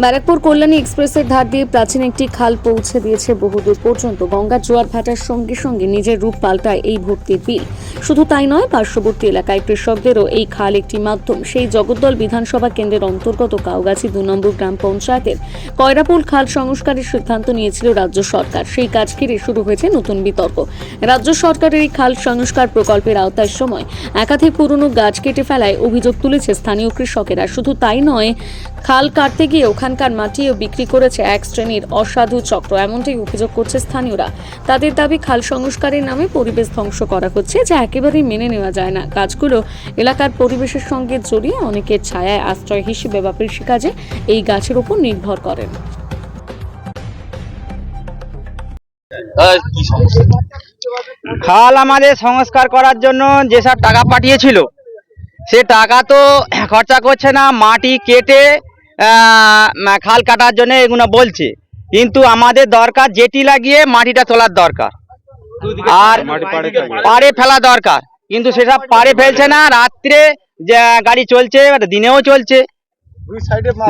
ব্যারাকপুর কল্যাণী এক্সপ্রেসের ধার দিয়ে প্রাচীন একটি খাল পৌঁছে দিয়েছে বহুদূর পর্যন্ত। গঙ্গা জোয়ার ভাটার সঙ্গে সঙ্গে নিজের রূপ পাল্টায় এই ভর্তির বিল। শুধু তাই নয়, পার্শ্ববর্তী এলাকায় কৃষকদেরও এই খাল একটি মাধ্যম। সেই জগদ্দল বিধানসভা কেন্দ্রের অন্তর্গত কাউগাছি দু নম্বর গ্রাম পঞ্চায়েতের কয়রাপুল খাল সংস্কারের সিদ্ধান্ত নিয়েছিল রাজ্য সরকার। সেই কাজ ঘিরে শুরু হয়েছে নতুন বিতর্ক। রাজ্য সরকারের এই খাল সংস্কার প্রকল্পের আওতার সময় একাধিক পুরনো গাছ কেটে ফেলায় অভিযোগ তুলেছে স্থানীয় কৃষকেরা। শুধু তাই নয়, খাল কাটতে গিয়ে ওখানকার মাটিও বিক্রি করেছে এক শ্রেণির অসাধু চক্র। এমনটাই অভিযোগ করছে স্থানীয়রা। তাদের দাবি খাল সংস্কারের নামে পরিবেশ ধ্বংস করা হচ্ছে যা একেবারেই মেনে নেওয়া যায় না। গাছগুলো এলাকার পরিবেশের সঙ্গে জড়িয়ে অনেকের ছায়ায় আশ্রয় হিসেবে বা কৃষিকাজে এই গাছের উপর নির্ভর করেন। আহ, কি সমস্যা? খাল আমাদের সংস্কার করার জন্য যেসব টাকা পাঠিয়েছিল সে টাকা তো খরচা করছে না। মাটি কেটে খাল কাটার জন্য এগুলো বলছে। কিন্তু আমাদের দরকার জেটি লাগিয়ে মাটিটা তোলার দরকার। আর পাড়ে ফেলা দরকার। কিন্তু সেসব পাড়ে ফেলছে না রাত্রে যে গাড়ি চলছে দিনেও চলছে।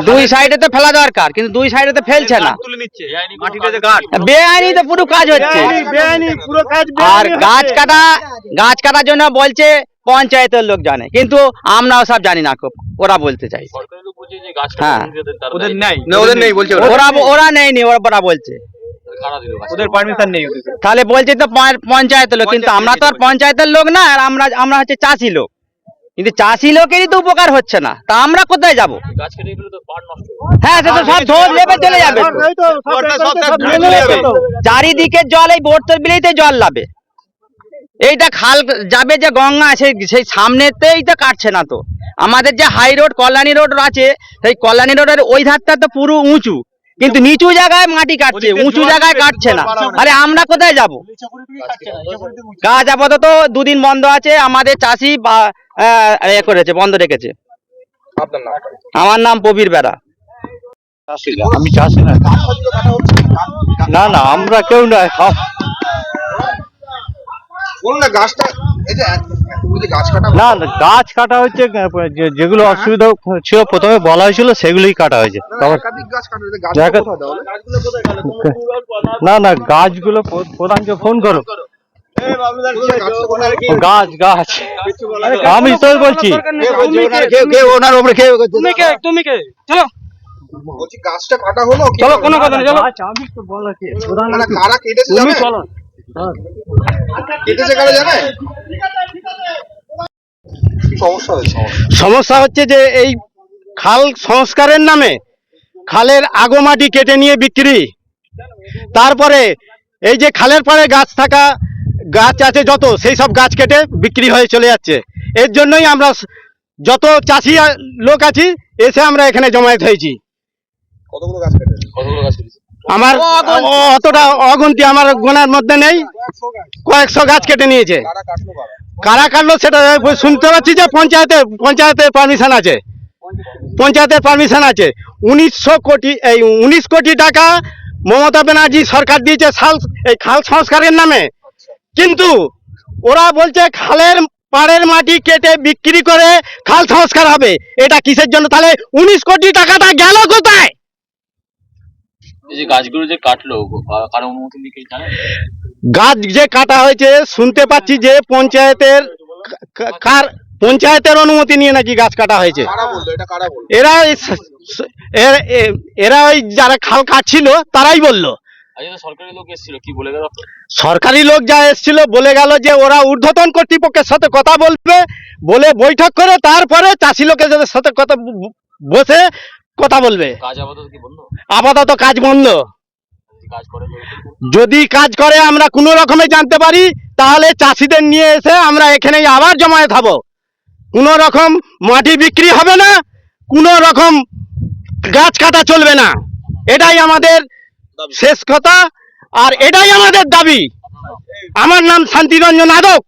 দুই সাইডে তো ফেলা দরকার কিন্তু দুই সাইডে তো ফেলছে না। তুলে নিচ্ছে মাটিটা যে গাছ। বেআইনি তো পুরো কাজ হচ্ছে। আর গাছ কাটা গাছ কাটার জন্য বলছে পঞ্চায়েতের লোক জানে কিন্তু আমরাও সব জানি না খুব ওরা বলতে চাই সরকারি লোক বলছে যে গাছ হ্যাঁ। ওদের নাই। না ওদের নেই বলছে ওরা। ওরা ওরা নেয়নি ওরা ওরা বলছে। ওদের পারমিশন নেই ওদের। তাহলে বলছে তো পঞ্চ- পঞ্চায়েতের লোক কিন্তু আমরা তো আর পঞ্চায়েতের লোক না আর আমরা আমরা হচ্ছে চাষি লোক। কিন্তু চাষি লোকেরই তো উপকার হচ্ছে না। তা আমরা কোথায় যাব? গাছ কেটে গেলে তো পাড় নষ্ট হবে। হ্যাঁ সে তো সব লেবে চলে যাবে। চারিদিকে জল এই বোর্তর বিলেতে জল লাবে। এইটা খাল যাবে যে গঙ্গা সেই সেই সামনেতেই তো কাটছে না তো আমাদের যে হাই রোড কল্যাণী রোড আছে সেই কল্যাণী রোডের ওই ধারটা তো পুরো উঁচু কিন্তু নিচু জায়গায় মাটি কাটছে উঁচু জায়গায় কাটছে না আরে আমরা কোথায় যাব কাজ আপাতত দুদিন বন্ধ আছে আমাদের চাষি বা আহ, এ করেছে বন্ধ রেখেছে আমার নাম প্রবীর বেড়া আমি চাষি না না না আমরা কেউ না বলুন না গাছটা এই যে গাছ কাটা না না, গাছ কাটা হচ্ছে যেগুলো অসুবিধা ছিল প্রথমে বলা হয়েছিল সেগুলোই কাটা হয়েছে। না না গাছগুলো প্রধানকে ফোন করো। গাছ গাছ। আমি তো বলছি। বলছি গাছটা কাটা হলো চলো কোনো কথা নেই চলো। আমি তো বলা কি প্রধান কারা কেটেছে জানে কেটেছে কারা জানে সমস্যা হয়েছে? সমস্যা সমস্যা হচ্ছে যে এই খাল সংস্কারের নামে খালের আগমাটি কেটে নিয়ে বিক্রি। তারপরে এই যে খালের পাড়ে গাছ থাকা গাছ আছে যত সেই সব গাছ কেটে বিক্রি হয়ে চলে যাচ্ছে। এর জন্যই আমরা যত চাষি লোক আছি এসে আমরা এখানে জমায়েত হয়েছি। কতগুলো গাছ কেটেছে? কতগুলো গাছ কেটেছে? আমার অতটা অগন্তি আমার গোনার মধ্যে নেই। কয়েকশো গাছ। কেটে নিয়েছে। কারা কাটলো কারা কারা কাটলো সেটা শুনতে পাচ্ছি যে পঞ্চায়েতে পঞ্চায়েতের পারমিশন আছে। পঞ্চায়েতের পারমিশন আছে। উনিশশো কোটি এই উনিশ কোটি টাকা মমতা ব্যানার্জি সরকার দিয়েছে খাল এই খাল সংস্কারের নামে। কিন্তু ওরা বলছে খালের পাড়ের মাটি কেটে বিক্রি করে খাল সংস্কার হবে। এটা কিসের জন্য? তাহলে উনিশ কোটি টাকাটা গেল কোথায়? এই যে গাছগুলো যে কাটলো কারও অনুমতি নিয়ে জানেন গাছ যে কাটা হয়েছে শুনতে পাচ্ছি যে পঞ্চায়েতের কার পঞ্চায়েতের অনুমতি নিয়ে নাকি গাছ কাটা হয়েছে। কারা বলল? এটা কারা বলল? এরা এরা ওই যারা খাল কাটছিল তারাই বলল। সরকারি লোক এসেছিল কি বলে গেল? সরকারি লোক যা এসেছিল বলে গেল যে ওরা ঊর্ধ্বতন কর্তৃপক্ষের সাথে কথা বলবে বলে বৈঠক করে তারপরে চাষি লোকের সাথে কথা বসে কথা বলবে। আপাতত কাজ বন্ধ। যদি কাজ করে আমরা কোনো রকমে জানতে পারি তাহলে চাষিদের নিয়ে এসে আমরা এখানেই আবার জমায়েত হব। কোনো রকম মাটি বিক্রি হবে না কোনো রকম গাছ কাটা চলবে না। এটাই আমাদের শেষ কথা আর এটাই আমাদের দাবি। আমার নাম শান্তিরঞ্জন আদক।